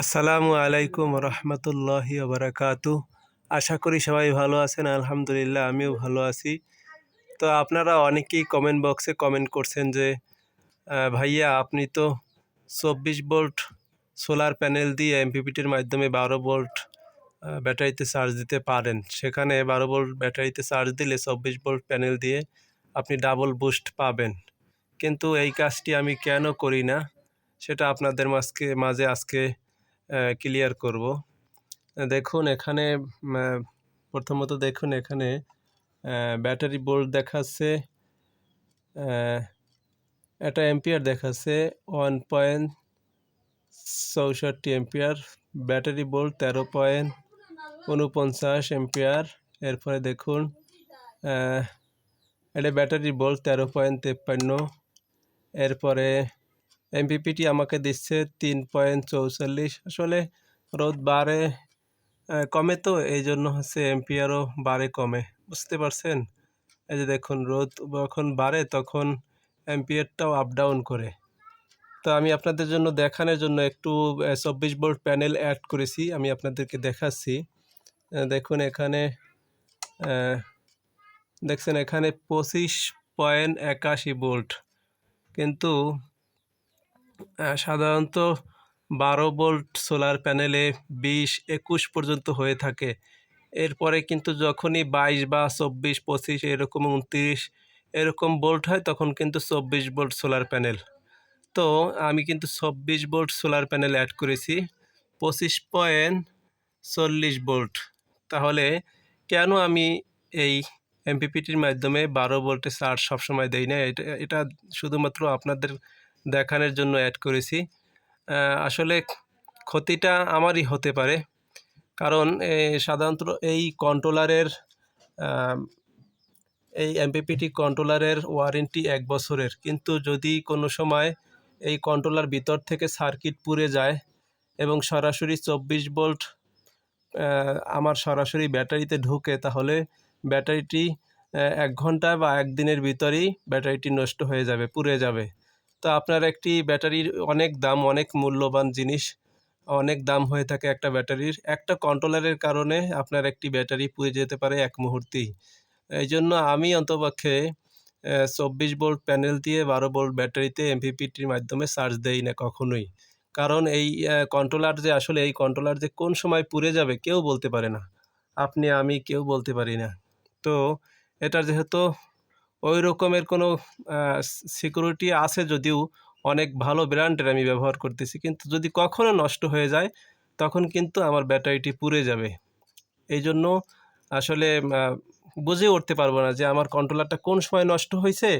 আসসালামু আলাইকুম রহমতুল্লাহি বারাকাতু আশা করি সবাই ভালো আছেন, আলহামদুলিল্লাহ আমিও ভালো আছি। তো আপনারা অনেকেই কমেন্ট বক্সে কমেন্ট করছেন যে ভাইয়া আপনি তো চব্বিশ ভোল্ট সোলার প্যানেল দিয়ে এমপিপিটির মাধ্যমে বারো ভোল্ট ব্যাটারিতে চার্জ দিতে পারেন। সেখানে বারো ভোল্ট ব্যাটারিতে চার্জ দিলে চব্বিশ ভোল্ট প্যানেল দিয়ে আপনি ডাবল বুস্ট পাবেন। কিন্তু এই কাজটি আমি কেন করি না, সেটা আপনাদের মাঝকে, মাঝে আজকে ক্লিয়ার করব। দেখুন, এখানে প্রথমত দেখুন, এখানে ব্যাটারি বোল্ট দেখাচ্ছে এটা এম্পিয়ার দেখাচ্ছে ওয়ান পয়েন্ট চৌষট্টি এম্পিয়ার ব্যাটারি বোল্ট তেরো পয়েন্ট উনপঞ্চাশ এম্পিয়ার এরপরে দেখুন এটা ব্যাটারি বোল্ট তেরো পয়েন্ট তেপ্পান্ন, এরপরে এমপিপিটি আমাকে দিচ্ছে তিন পয়েন্ট চৌচল্লিশ। আসলে রোদ বাড়ে কমে তো এই জন্য হচ্ছে এম্পিয়ারও বাড়ে, কমে। বুঝতে পারছেন? এই যে দেখুন, রোদ যখন বাড়ে তখন এম্পিয়ারটাও আপ ডাউন করে। তো আমি আপনাদের জন্য দেখানোর জন্য একটু চব্বিশ ভোল্ট প্যানেল অ্যাড করেছি, আমি আপনাদেরকে দেখাচ্ছি। দেখুন এখানে দেখছেন এখানে পঁচিশ পয়েন্ট একাশি ভোল্ট। কিন্তু সাধারণত বারো ভোল্ট সোলার প্যানেলে বিশ, একুশ পর্যন্ত হয়ে থাকে। এরপরে কিন্তু যখনই বাইশ বা চব্বিশ, পঁচিশ, এরকম উনত্রিশ, এরকম বোল্ট হয়, তখন কিন্তু চব্বিশ বোল্ট সোলার প্যানেল। তো আমি কিন্তু চব্বিশ বোল্ট সোলার প্যানেল অ্যাড করেছি, পঁচিশ পয়েন্ট চল্লিশ বোল্ট তাহলে কেন আমি এই এমপিপিটির মাধ্যমে বারো ভোল্টে চার্জ সবসময় দেই না? এটা এটা শুধুমাত্র আপনাদের দেখানোর জন্য অ্যাড করেছি। আসলে ক্ষতিটা আমারই হতে পারে। কারণ সাধারণত এই কন্ট্রোলারের এই এমপিপিটি কন্ট্রোলারের ওয়ারেন্টি এক বছরের। কিন্তু যদি কোনো সময় এই কন্ট্রোলার ভিতর থেকে সার্কিট পুড়ে যায় এবং সরাসরি চব্বিশ আহ, আমার সরাসরি ব্যাটারিতে ঢুকে তাহলে ব্যাটারিটি এক ঘণ্টা বা একদিনের ভিতরেই ব্যাটারিটি নষ্ট হয়ে যাবে পুড়ে যাবে। তো আপনার একটি ব্যাটারির অনেক দাম, অনেক মূল্যবান জিনিস, অনেক দাম হয়ে থাকে একটা ব্যাটারির। একটা কন্ট্রোলারের কারণে আপনার একটি ব্যাটারি পুড়ে যেতে পারে এক মুহূর্তেই। এই জন্য আমি অন্তপক্ষে চব্বিশ ভোল্ট প্যানেল দিয়ে বারো ভোল্ট ব্যাটারিতে এমপিপিটির মাধ্যমে চার্জ দেই না কখনোই। কারণ এই কন্ট্রোলার যে, আসলে এই কন্ট্রোলার যে কোন সময় পুড়ে যাবে কেউ বলতে পারে না। আপনি, আমি কেউ বলতে পারি না। তো এটা যেহেতু ওই রকমের কোনো সিকিউরিটি আছে যদিও অনেক ভালো ব্র্যান্ডের আমি ব্যবহার করতেছি। কিন্তু যদি কখনো নষ্ট হয়ে যায়, তখন কিন্তু আমার ব্যাটারিটি পুড়ে যাবে। এই জন্য আসলে বুঝে উঠতে পারব না যে আমার কন্ট্রোলারটা কোন সময় নষ্ট হয়েছে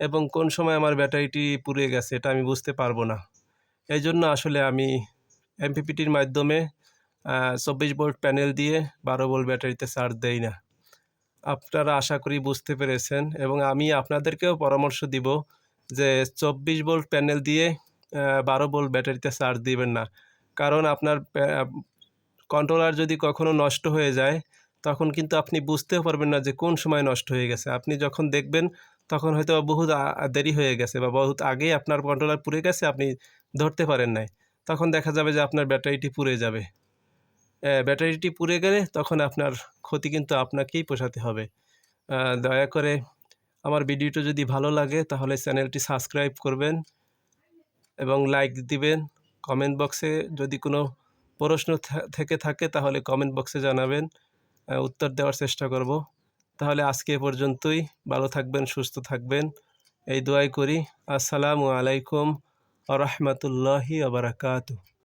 এবং কোন সময় আমার ব্যাটারিটি পুড়ে গেছে, এটা আমি বুঝতে পারব না। এই জন্য আসলে আমি এমপিপিটির মাধ্যমে চব্বিশ ভোল্ট প্যানেল দিয়ে বারো ভোল্ট ব্যাটারিতে চার্জ দেই না। আপনারা আশা করি বুঝতে পেরেছেন এবং আমি আপনাদেরকেও পরামর্শ দিব যে চব্বিশ ভোল্ট প্যানেল দিয়ে বারো ভোল্ট ব্যাটারিতে চার্জ দিবেন না। কারণ আপনার কন্ট্রোলার যদি কখনো নষ্ট হয়ে যায়, তখন কিন্তু আপনি বুঝতেও পারবেন না যে কোন সময় নষ্ট হয়ে গেছে। আপনি যখন দেখবেন, তখন হয়তো বহুত দেরি হয়ে গেছে বা বহুত আগেই আপনার কন্ট্রোলার পুড়ে গেছে, আপনি ধরতে পারেন নাই। তখন দেখা যাবে যে আপনার ব্যাটারিটি পুড়ে যাবে। ব্যাটারিটি পুড়ে গেলে তখন আপনার ক্ষতি কিন্তু আপনাকেই পোষাতে হবে। দয়া করে আমার ভিডিওটা যদি ভালো লাগে তাহলে চ্যানেলটি সাবস্ক্রাইব করবেন এবং লাইক দিবেন। কমেন্ট বক্সে যদি কোনো প্রশ্ন থেকে থাকে তাহলে কমেন্ট বক্সে জানাবেন। উত্তর দেওয়ার চেষ্টা করব। তাহলে আজকে এ পর্যন্তই। ভালো থাকবেন, সুস্থ থাকবেন। এই দোয়াই করি। আসসালামু আলাইকুম আ রহমতুল্লাহি আবরাকাতু